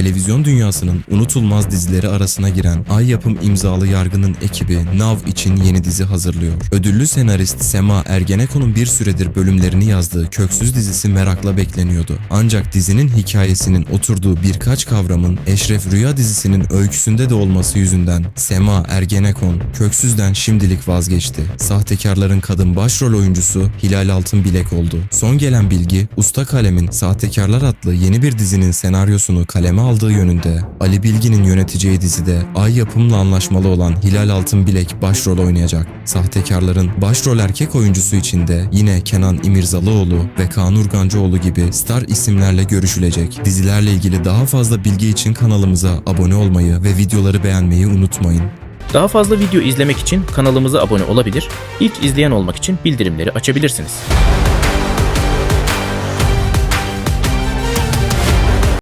televizyon dünyasının unutulmaz dizileri arasına giren Ay Yapım imzalı Yargı'nın ekibi Nav için yeni dizi hazırlıyor. Ödüllü senarist Sema Ergenekon'un bir süredir bölümlerini yazdığı Köksüz dizisi merakla bekleniyordu. Ancak dizinin hikayesinin oturduğu birkaç kavramın Eşref Rüya dizisinin öyküsünde de olması yüzünden Sema Ergenekon Köksüz'den şimdilik vazgeçti. Sahtekarların kadın başrol oyuncusu Hilal Altın Bilek oldu. Son gelen bilgi Usta Kalem'in Sahtekarlar adlı yeni bir dizinin senaryosunu kaleme aldığı yönünde. Ali Bilgin'in yöneteceği dizide Ay Yapım'la anlaşmalı olan Hilal Altın Bilek başrol oynayacak. Sahtekarların başrol erkek oyuncusu için de yine Kenan İmirzalıoğlu ve Kaan Urgancıoğlu gibi star isimlerle görüşülecek. Dizilerle ilgili daha fazla bilgi için kanalımıza abone olmayı ve videoları beğenmeyi unutmayın. Daha fazla video izlemek için kanalımıza abone olabilir, ilk izleyen olmak için bildirimleri açabilirsiniz.